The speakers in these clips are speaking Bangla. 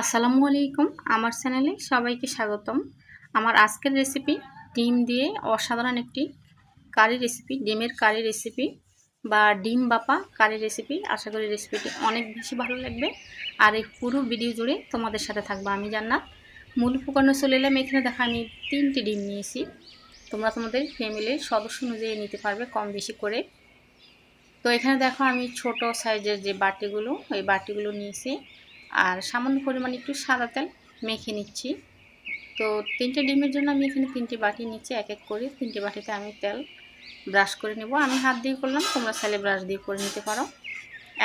আসসালামু আলাইকুম। আমার চ্যানেলে সবাইকে স্বাগতম। আমার আজকের রেসিপি ডিম দিয়ে অসাধারণ একটি কারি রেসিপি ডিমের কারি রেসিপি বা ডিম বাপা কারি রেসিপি আশা করি রেসিপিটি অনেক বেশি ভালো লাগবে। আর এই পুরো ভিডিও জুড়ে তোমাদের সাথে থাকব আমি জান্নাত। মূল উপকরণে চলে এলাম। এখানে দেখা, আমি তিনটি ডিম নিয়েছি। তোমরা তোমাদের ফ্যামিলির সদস্য অনুযায়ী নিতে পারবে কম বেশি করে। তো এখানে দেখো, আমি ছোট সাইজের যে বাটিগুলো, ওই বাটিগুলো নিয়েছি। আর সামান্য পরিমাণ একটু সাদা তেল মেখে নিচ্ছি। তো তিনটে ডিমের জন্য আমি এখানে তিনটে বাটি নিচ্ছি, এক এক করে। তিনটে বাটিতে আমি তেল ব্রাশ করে নেব। আমি হাত দিয়ে করলাম, তোমরা স্যালে ব্রাশ দিয়ে করে নিতে পারো।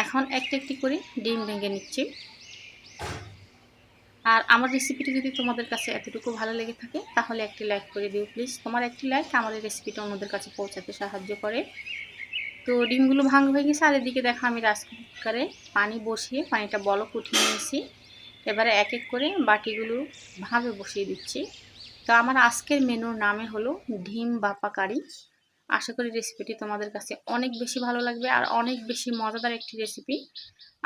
এখন একটা একটি করে ডিম ভেঙে নিচ্ছি। আর আমার রেসিপিটি যদি তোমাদের কাছে এতটুকু ভালো লেগে থাকে, তাহলে একটি লাইক করে দিও প্লিজ। তোমার একটি লাইক আমাদের রেসিপিটা অন্যদের কাছে পৌঁছাতে সাহায্য করে। তো ডিমগুলো ভাঙ হয়ে গেছে, আর এদিকে দেখো আমি রাইস কুকারে পানি বসিয়ে পানিটা বলক উঠিয়ে নিয়েছি। এবারে এক এক করে বাটিগুলো ভাবে বসিয়ে দিচ্ছি। তো আমার আজকের মেনুর নামে হলো ডিম বাপা কারি। আশা করি রেসিপিটি তোমাদের কাছে অনেক বেশি ভালো লাগবে আর অনেক বেশি মজাদার একটি রেসিপি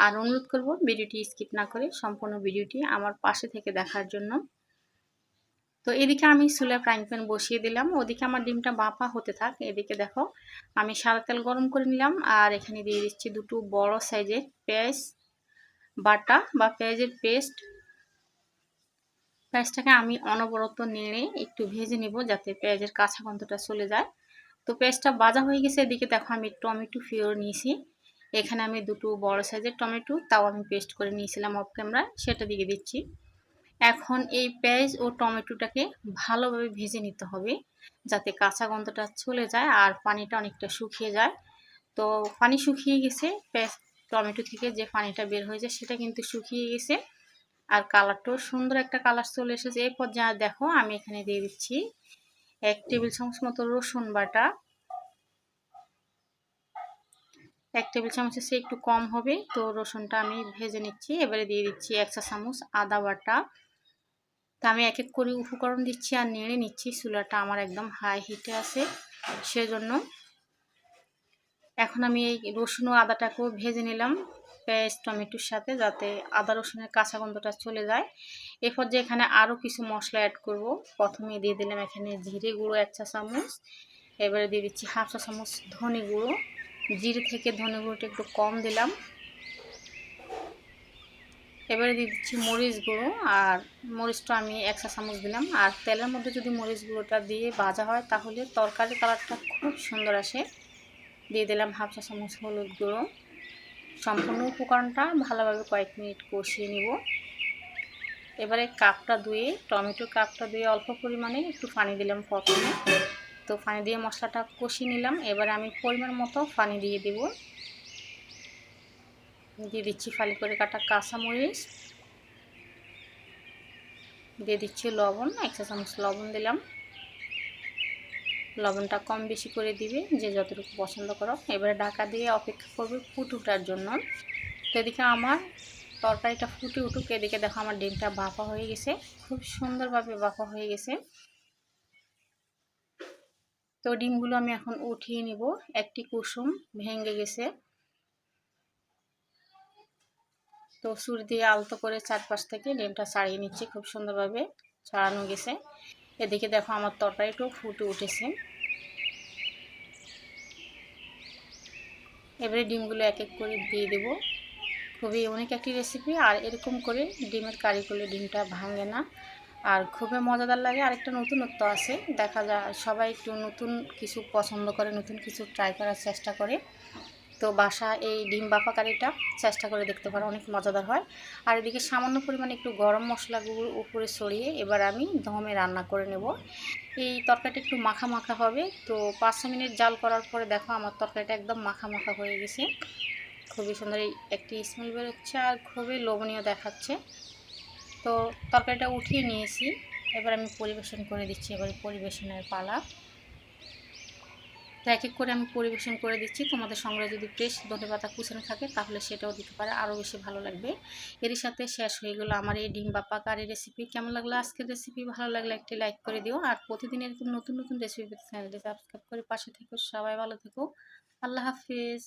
আর অনুরোধ করব, ভিডিওটি স্কিপ না করে সম্পূর্ণ ভিডিওটি আমার পাশে থেকে দেখার জন্য। তো এদিকে আমি চুলে ফ্রাইং প্যান বসিয়ে দিলাম। ওদিকে আমার ডিমটা বাপা হতে থাক। এদিকে দেখো, আমি সাদা তেল গরম করে নিলাম আর এখানে দিয়ে দিচ্ছি দুটো বড় সাইজের পেঁয়াজ বাটা বা পেঁয়াজের পেস্ট। পেঁয়াজটাকে আমি অনবরত নেড়ে একটু ভেজে নিব যাতে পেঁয়াজের কাঁচা গন্ধটা চলে যায়। তো পেঁয়াজটা বাজা হয়ে গেছে। এদিকে দেখো, আমি টমেটো ফিওর নিয়েছি। এখানে আমি দুটো বড় সাইজের টমেটো, তাও আমি পেস্ট করে নিয়েছিলাম অফ ক্যামেরা সেটা দিয়ে দিচ্ছি। এখন এই পেঁয়াজ ও টমেটোটাকে ভালোভাবে ভেজে নিতে হবে যাতে কাঁচা গন্ধটা চলে যায় আর পানিটা অনেকটা শুকিয়ে যায়। তো পানি শুকিয়ে গেছে, পেঁয়াজ, টমেটো থেকে যে পানিটা বের হয়ে যায় সেটা কিন্তু শুকিয়ে গেছে। আর কালারটাও সুন্দর একটা কালার চলে এসেছে। এই পর্যায়ে দেখো আমি এখানে দিয়ে দিচ্ছি এক টেবিল চামচ মতো রসুন বাটা। এক টেবিল চামচের সে একটু কম হবে। তো রসুনটা আমি ভেজে নিচ্ছি। এবারে দিয়ে দিচ্ছি এক চা চামচ আদা বাটা। তা আমি এক এক করে উপকরণ দিচ্ছি আর নেড়ে নিচ্ছি। চুলাটা আমার একদম হাই হিটে আছে, সেজন্য এখন আমি এই রসুন ও আদাটাকেও ভেজে নিলাম পেঁয়াজ টমেটোর সাথে, যাতে আদা রসুনের কাঁচা গন্ধটা চলে যায়। এরপর যে এখানে আরও কিছু মশলা অ্যাড করব, প্রথমে দিয়ে দিলাম এখানে জিরে গুঁড়ো এক চা চামচ, এবারে দিয়ে দিচ্ছি হাফ চা চামচ ধনে গুঁড়ো। জিরে থেকে ধনে গুঁড়োটা একটু কম দিলাম এবারে দিয়ে দিচ্ছি মরিচ গুঁড়ো, আর মরিচটা আমি এক চা চামচ দিলাম। আর তেলের মধ্যে যদি মরিচ গুঁড়োটা দিয়ে ভাজা হয়, তাহলে তরকারি কালারটা খুব সুন্দর আসে। দিয়ে দিলাম হাফ চা চামচ হলুদ গুঁড়ো। সম্পূর্ণ উপকরণটা ভালোভাবে কয়েক মিনিট কষিয়ে নিব। এবারে কাপটা ধুয়ে টমেটো কাপটা ধুয়ে অল্প পরিমাণে একটু পানি দিলাম প্রথমে। তো পানি দিয়ে মশলাটা কষিয়ে নিলাম। এবারে আমি পরিমাণ মতো পানি দিয়ে দেবো। দিয়ে দিচ্ছি ফালি করে কাটা কাঁচামরিচ। দিয়ে দিচ্ছি লবণ, এক চা চামচ লবণ দিলাম। লবণটা কম বেশি করে দিবে, যে যতটুকু পছন্দ করো। এবারে ঢাকা দিয়ে অপেক্ষা করবে ফুট উঠার জন্য। তো এদিকে আমার তরকারিটা ফুটে উঠুক, এদিকে দেখো আমার ডিমটা বাফা হয়ে গেছে। খুব সুন্দরভাবে বাফা হয়ে গেছে। তো ডিমগুলো আমি এখন উঠিয়ে নিব। একটি কুসুম ভেঙে গেছে। তো সুর দিয়ে আলতো করে চারপাশ থেকে ডিমটা ছাড়িয়ে নিচ্ছি খুব সুন্দরভাবে, ছাড়ানো গেছে। এদিকে দেখো আমার তরকারিটাও ফুটে উঠেছে। এবারে ডিমগুলো এক এক করে দিয়ে দেব। খুবই অনেক একটি রেসিপি আর এরকম করে ডিমের কারি করলে ডিমটা ভাঙে না। আর খুবই মজাদার লাগে, আরেকটা নতুনত্ব আছে। দেখা যায় সবাই একটু নতুন কিছু পছন্দ করে, নতুন কিছু ট্রাই করার চেষ্টা করে। তো বাসা এই ডিম বাফা কারিটা চেষ্টা করে দেখতে পারো, অনেক মজাদার হয়। আর এদিকে সামান্য পরিমাণে একটু গরম মশলাগুলো উপরে ছড়িয়ে এবার আমি দমে রান্না করে নেব। এই তরকারিটা একটু মাখা মাখা হবে, তো পাঁচ মিনিট জাল করার পরে দেখো আমার তরকারিটা একদম মাখা মাখা হয়ে গেছে। খুবই সুন্দর এই একটি স্মেল বেরোচ্ছে আর খুবই লোভনীয় দেখাচ্ছে। তো তরকারিটা উঠিয়ে নিয়েছি, এবার আমি পরিবেশন করে দিচ্ছি, এবার পরিবেশনের পালা। তো এক এক করে আমি পরিবেশন করে দিচ্ছি। তোমাদের সংগ্রহে যদি ফ্রেশ ধনে পাতা কুচানো থাকে, তাহলে সেটাও দিতে পারে। আরও বেশি ভালো লাগবে। এরই সাথে শেষ হয়ে গেলো আমার এই ডিম বাপা কারি রেসিপি কেমন লাগল আজকের রেসিপি ভালো লাগলে একটি লাইক করে দিও। আর প্রতিদিন এরকম নতুন নতুন রেসিপি চ্যানেলটি সাবস্ক্রাইব করে পাশে থেকো। সবাই ভালো থেকো। আল্লাহ হাফিজ।